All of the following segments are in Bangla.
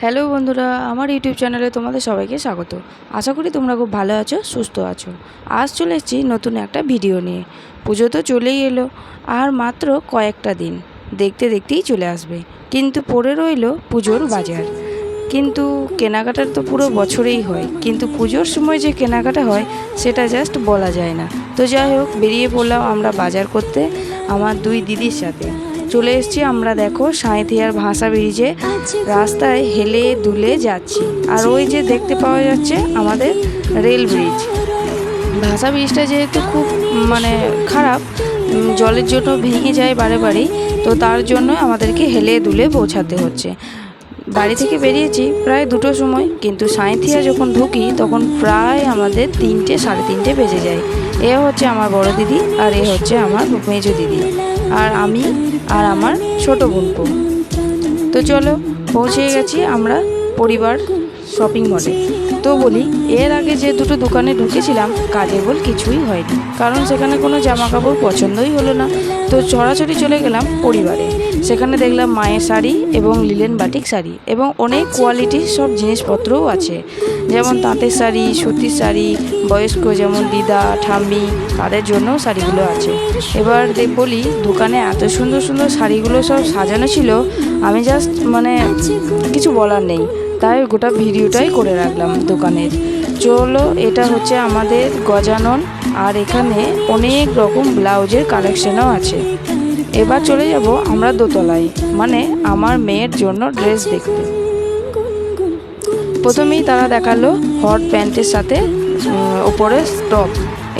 হ্যালো বন্ধুরা, আমার ইউটিউব চ্যানেলে তোমাদের সবাইকে স্বাগত। আশা করি তোমরা খুব ভালো আছো, সুস্থ আছো। আজ চলে এসেছি নতুন একটা ভিডিও নিয়ে। পুজো তো চলেই এলো, আর মাত্র কয়েকটা দিন। দেখতে দেখতেই চলে আসবে। কিন্তু পড়ে রইল পুজোর বাজার। কিন্তু কেনাকাটার তো পুরো বছরেই হয়। কিন্তু পুজোর সময় যে কেনাকাটা হয়, সেটা জাস্ট বলা যায় না। তো যাই হোক, বেরিয়ে পড়লাম আমরা বাজার করতে, আমার দুই দিদির সাথে। চলে এসছি আমরা দেখো সাঁইথিয়ার ভাষা ব্রিজে। রাস্তায় হেলে দুলে যাচ্ছি। আর ওই যে দেখতে পাওয়া যাচ্ছে আমাদের রেল ব্রিজ। ভাষা ব্রিজটা যেহেতু খুব মানে খারাপ জলের জন্য ভেঙে যায় বারে বারেই, তো তার জন্য আমাদেরকে হেলে দুলে পৌঁছাতে হচ্ছে। বাড়ি থেকে বেরিয়েছি প্রায় দুটোর সময়। কিন্তু সাঁইথিয়া যখন ঢুকি, তখন প্রায় আমাদের তিনটে, সাড়ে তিনটে বেজে যায়। এ হচ্ছে আমার বড় দিদি আর এ হচ্ছে আমার মেজো দিদি। আর আমি আর আমার ছোট বোনপো। তো চলো, পৌঁছে গেছি আমরা পরিবার শপিং মলে তো বলি, এর আগে যে দুটো দোকানে ঢুকেছিলাম, কাজে বল কিছুই হয়নি। কারণ সেখানে কোনো জামা কাপড় পছন্দই হলো না। তো ছড়াছড়ি চলে গেলাম পরিবারে। সেখানে দেখলাম মায়ের শাড়ি এবং লিলেন বাটিক শাড়ি এবং অনেক কোয়ালিটির সব জিনিসপত্রও আছে। যেমন তাঁতের শাড়ি, সুতির শাড়ি, বয়স্ক যেমন দিদা, ঠাম্মি, তাদের জন্যও শাড়িগুলো আছে। এবার বলি, দোকানে এত সুন্দর সুন্দর শাড়িগুলো সব সাজানো ছিল, আমি জাস্ট মানে কিছু বলার নেই। তাই গোটা ভিডিওটাই করে রাখলাম দোকানের। চলো, এটা হচ্ছে আমাদের গজানন, আর এখানে অনেক রকম ব্লাউজের কালেকশনও আছে। এবার চলে যাব আমরা দোতলায় মানে আমার মেয়ের জন্য ড্রেস দেখতে। প্রথমেই তারা দেখাল হট প্যান্টের সাথে ওপরে টপ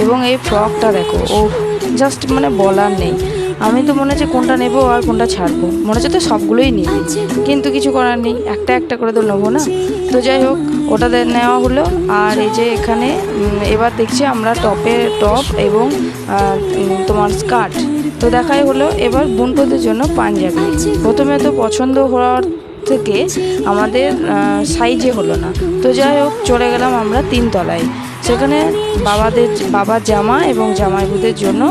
এবং এই ফ্রকটা দেখো, ও জাস্ট মানে বলার নেই। আমি তো মনে হচ্ছে কোনটা নেব আর কোনটা ছাড়বো, মনে হচ্ছে তো সবগুলোই নিবি। কিন্তু কিছু করার নেই, একটা একটা করে তো নেব না। তো যাই হোক ওটা নেওয়া হলো। আর এই যে এখানে এবার দেখছি আমরা টপে টপ এবং তোমার স্কার্ট। তো দেখাই হলো এবার বুনপোদের জন্য পাঞ্জাবি। প্রথমে তো পছন্দ হওয়ার থেকে আমাদের সাইজে হলো না। তো যাই হোক, চলে গেলাম আমরা তিনতলায়। সেখানে বাবাদের বাবার জামা এবং জামাইবুদের জন্য,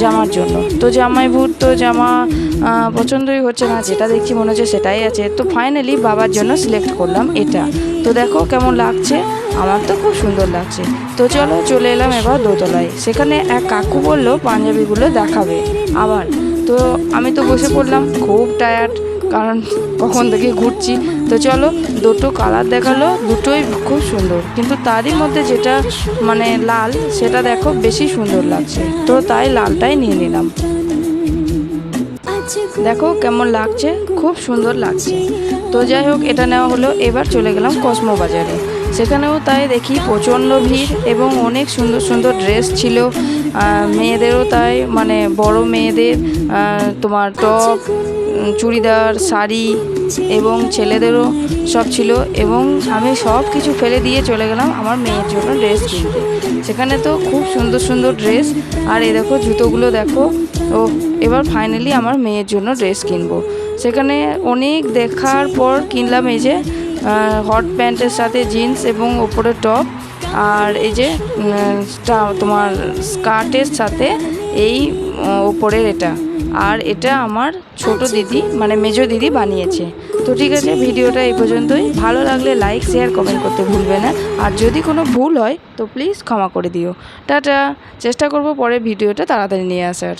জামার জন্য। তো জামাইবুর তো জামা পছন্দই হচ্ছে না, যেটা দেখছি মনে হচ্ছে সেটাই আছে। তো ফাইনালি বাবার জন্য সিলেক্ট করলাম এটা। তো দেখো কেমন লাগছে? আমার তো খুব সুন্দর লাগছে। তো চলো চলে এলাম এবার দোতলায়। সেখানে এক কাকু বলল, পাঞ্জাবিগুলো দেখাবে আবার। তো আমি তো বসে পড়লাম, খুব টায়ার্ড কারণ কখন থেকে ঘুরছি। তো চলো, দুটো কালার দেখাল, দুটোই খুব সুন্দর। কিন্তু তারই মধ্যে যেটা মানে লাল, সেটা দেখো বেশি সুন্দর লাগছে। তো তাই লালটাই নিয়ে নিলাম। দেখো কেমন লাগছে, খুব সুন্দর লাগছে। তো যাই হোক, এটা নেওয়া হলো, এবার চলে গেলাম কসমো বাজারে। সেখানেও তাই দেখি প্রচণ্ড ভিড় এবং অনেক সুন্দর সুন্দর ড্রেস ছিল। মেয়েদেরও তাই মানে বড় মেয়েদের তোমার টপ চুড়িদার, শাড়ি এবং ছেলেদেরও সব ছিল এবং আমি সব কিছু ফেলে দিয়ে চলে গেলাম আমার মেয়ের জন্য ড্রেস কিনতে। সেখানে তো খুব সুন্দর সুন্দর ড্রেস। আর এ দেখো জুতোগুলো দেখো। ও, এবার ফাইনালি আমার মেয়ের জন্য ড্রেস কিনবো। সেখানে অনেক দেখার পর কিনলাম এই যে হট প্যান্টের সাথে জিন্স এবং ওপরে টপ আর এই যে তোমার স্কার্টের সাথে এই ওপরের এটা। আর এটা আমার ছোট দিদি মানে মেজো দিদি বানিয়েছে। তো ঠিক আছে, ভিডিওটা এই পর্যন্তই। ভালো লাগলে লাইক শেয়ার কমেন্ট করতে ভুলবে না। আর যদি কোনো ভুল হয়, তো প্লিজ ক্ষমা করে দিও। টাটা! চেষ্টা করব পরে ভিডিওটা তাড়াতাড়ি নিয়ে আসার।